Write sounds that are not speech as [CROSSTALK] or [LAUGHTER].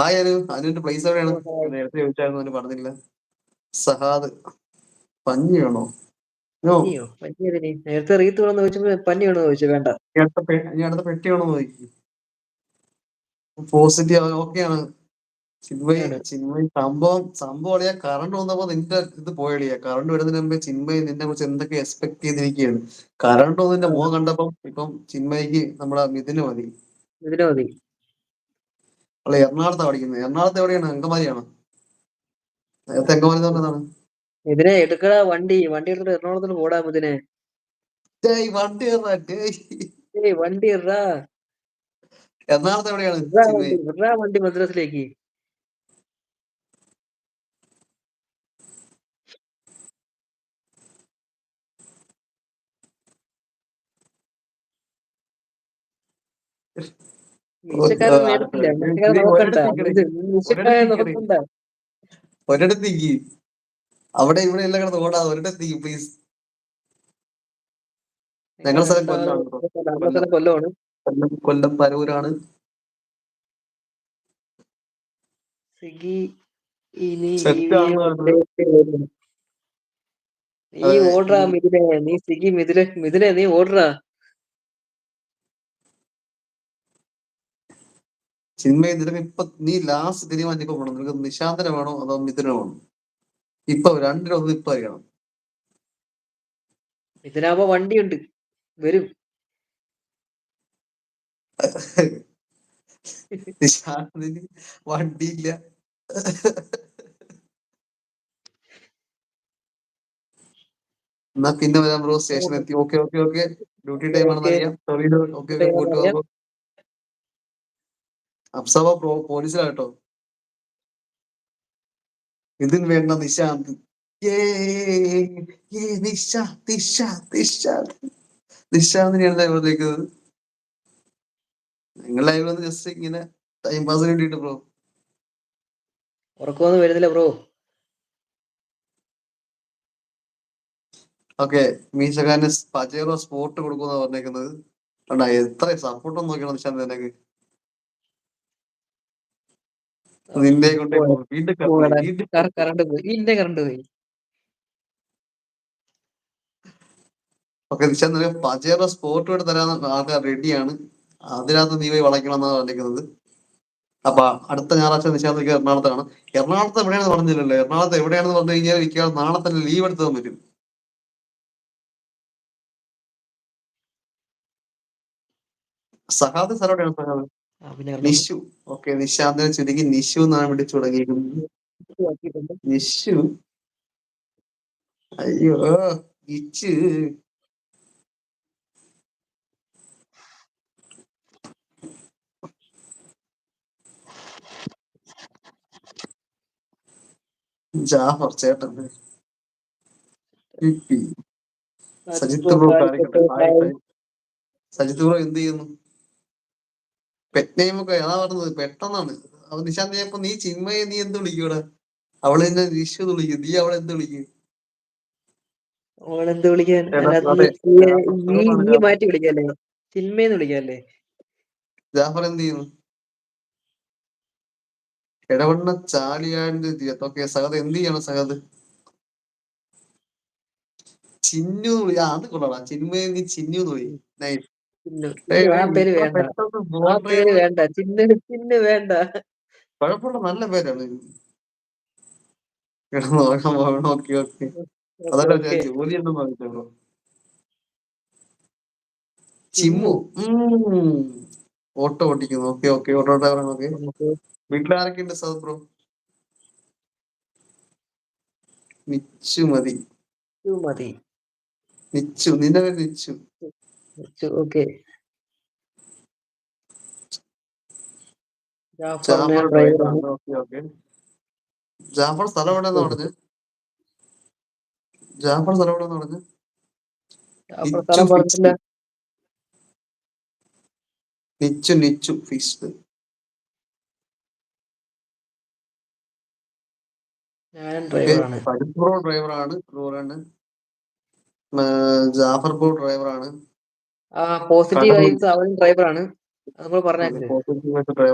Hi Anu അനുവിന്റെ place എവിടെയാണ്? നേരത്തെ ചോദിച്ചായിരുന്നു അനു പറഞ്ഞില്ല. സഹാദ്. പഞ്ഞിയാണോ? നോ പനിയോ പനി ഏതിന് നേരത്തെ റീത്ത് വേണമെന്ന് ചോദിച്ചപ്പോ പനി വേണമെന്ന് ചോദിച്ചു വേണ്ട. ഇനി അടുത്ത പെ- ഇനി അടുത്ത നോക്കി പോസിറ്റീവ് ഓക്കെയാണ് ചിന്മയ് ആണ്. ചിന്മയ് സംഭവം സംഭവം അളിയാ കറണ്ട് വന്നപ്പോ നിന്റെ ഇത് പോയളിയാ കറണ്ട് വരുന്നതിന് മുമ്പേ ചിന്മയ് നിന്നെ കുറിച്ച് എന്തൊക്കെ എക്സ്പെക്ട് ചെയ്തിരിക്കുകയാണ് കറണ്ട് വന്നതിന്റെ മുഖം കണ്ടപ്പം ഇപ്പം ചിന്മയ്ക്ക് നമ്മുടെ മിഥുന് മതി. ഇതിന് മതി. അവൾ എറണാകുളത്താണ് പഠിക്കുന്നത് എറണാകുളത്ത് എവിടെയാണ്? അങ്കമാലിയാണോ? അങ്കമാലി പറഞ്ഞതാണ്. ഇതിനെ എടുക്കടാ വണ്ടി. വണ്ടി എടുത്തിട്ട് എറണാകുളത്തിന് പോടാ ഇതിനെ വണ്ടി വണ്ടി എറണാകുളത്ത് എവിടെയാണ്? വണ്ടി. മദ്രാസിലേക്ക്. ഒരിടത്തേക്ക് അവിടെ ഇവിടെ എല്ലാം കിടന്ന് ഓടാതെ ഒരിടത്തേക്ക് പ്ലീസ് ഞങ്ങളുടെ സ്ഥലം കൊല്ലമാണ് സ്ഥലം കൊല്ലമാണ് കൊല്ലം കൊല്ലം പരൂരാണ്. നീ ഓടാ മിഥുനെ. നീ സിഗി മിഥുനെ മിഥുനെ നീ ഓർഡറാ ചിന്മയ നിനക്ക് ഇപ്പൊ നീ ലാസ്റ്റ് തീരുമാനിച്ചപ്പോ വേണം നിനക്ക് നിശാന്തര വേണോ അതോ മിഥുന വേണോ? ഇപ്പൊ രണ്ടിലൊന്നും ഇപ്പൊ അറിയണം. മിഥുനാകുമ്പോ വണ്ടിയുണ്ട്. വരും. [LAUGHS] നിശാന്തിന് വണ്ടിയില്ല. എന്നാ പിന്നെ വരാം ബ്രോ. സ്റ്റേഷൻ എത്തി okay okay okay duty time ആണെന്ന് Okay. അറിയാം. സോറി ഓക്കെ ഓക്കെ പോയിട്ട് അറിയാം. വാ അപ്സവ പ്രോ പോലീസിലാട്ടോ. ഇതിന് വേണ്ട നിശാന്ത്. നിശാന്തിനെയാണ് ലൈവ് വന്നേക്കുന്നത് നിങ്ങൾ ലൈവ് വന്ന് ജസ്റ്റ് ഇങ്ങനെ ടൈം പാസ് വേണ്ടിട്ട് ബ്രോ ഉറക്കമൊന്നും വരുന്നില്ല ബ്രോ ഓക്കെ മീശകാരന് പജേറോ സ്പോർട്ട് കൊടുക്കുന്ന പറഞ്ഞേക്കുന്നത്. എത്ര സപ്പോർട്ട് നോക്കിയാണ് നോക്കണം നിശാന്ത് നിനക്ക്? നിന്നെ കൊണ്ട് വീണ്ടും കറണ്ട് പോടാ. വീണ്ടും കറണ്ട് പോയി. ഇന്റെ കറണ്ട് പോയി. ഒക്കെ നിശാന്ത് നിനക്ക് പജേറോ സ്പോട്ട് കൂടെ തരാൻ ആൾക്കാർ റെഡിയാണ് അതിനകത്ത് നീ പോയി വളയ്ക്കണം എന്നാണ് പറഞ്ഞേക്കുന്നത് അപ്പൊ അടുത്ത ഞായറാഴ്ച നിശാന്തിക്ക് എറണാകുളത്താണ്. എറണാകുളത്ത് എവിടെയാണെന്ന് പറഞ്ഞില്ലല്ലോ. എറണാകുളത്ത് എവിടെയാണെന്ന് പറഞ്ഞു കഴിഞ്ഞാൽ എനിക്ക് നാളെ തന്നെ ലീവ് എടുത്തു പറ്റും. സഹാദ് സാർ എവിടെയാണ്? സഹാദ്? നിഷു. ഓക്കെ നിശാന്തിനെ ചുരുക്കി നിഷു എന്നാണ് ഇവിടെ തുടങ്ങിയിരിക്കുന്നത്. നിഷു. അയ്യോ ഇച്ച് ജാഫർ ചേട്ടൻ P. Sajith bro Sajith bro എന്ത് ചെയ്യുന്നു? പെറ്റ് നെയിം ഒക്കെ അതാ പറഞ്ഞത് പെട്ടെന്നാണ്. അപ്പൊ നിശാന്ത് ഇപ്പൊ നീ ചിന്മയെ നീ എന്ത് വിളിക്കൂടെ? അവൾ എന്നെ നിശു വിളിക്കും. നീ അവളെ എന്ത് വിളിക്കും? വിളിക്കാൻ? നീ മാറ്റി വിളിക്കല്ലേ? ചിന്മയെന്ന് വിളിക്കല്ലേ? ജാഫർ എന്ത് ചെയ്യുന്നു? ഇടവണ്ണ ചാലിയാണ്ട് ഓക്കെ സഹത് എന്ത് ചെയ്യണം സഹത് ചിന്നു അത് കൊള്ളടാ ചിന്മയെ നീ ചിന്നു എന്ന് വിളി. നൈസ്. ചിന്നു ചിന്നു ആ പേര് വേണ്ട. ആ പേര് വേണ്ട. ചിന്നു ചിന്നു വേണ്ട. കുഴപ്പമുള്ള നല്ല പേരാണ്. എടാ, നോക്കാം നോക്കാം. ഓക്കെ ഓക്കെ അതല്ല ഞാൻ ഓക്കെ. ജോലി എന്ന് പറഞ്ഞോ ചിമ്മു ഉം. ഓട്ടോ ഓടിക്കുന്നു ഓക്കെ ഓക്കെ ഓട്ടോ ഡ്രൈവറാണ്. ഓക്കെ. വീട്ടിലാരൊക്കെ ഉണ്ട് സഹത് ബ്രോ? നിച്ചു മതി. മതി. നിച്ചു നിന്റെ പേര് നിച്ചു. ഓക്കെ. ജാഫർ സ്ഥലം എവിടെയെന്ന് പറഞ്ഞു? ജാഫർ സ്ഥലം എവിടെയെന്ന് പറഞ്ഞു? നിച്ചു നിച്ചു ഫിഷ് പരിപ്പൂർ ഡ്രൈവറാണ് ജാഫർപൂർ ഡ്രൈവറാണ് പോസിറ്റീവ് അവനും ഡ്രൈവറാണ് അത് നമ്മൾ പറഞ്ഞു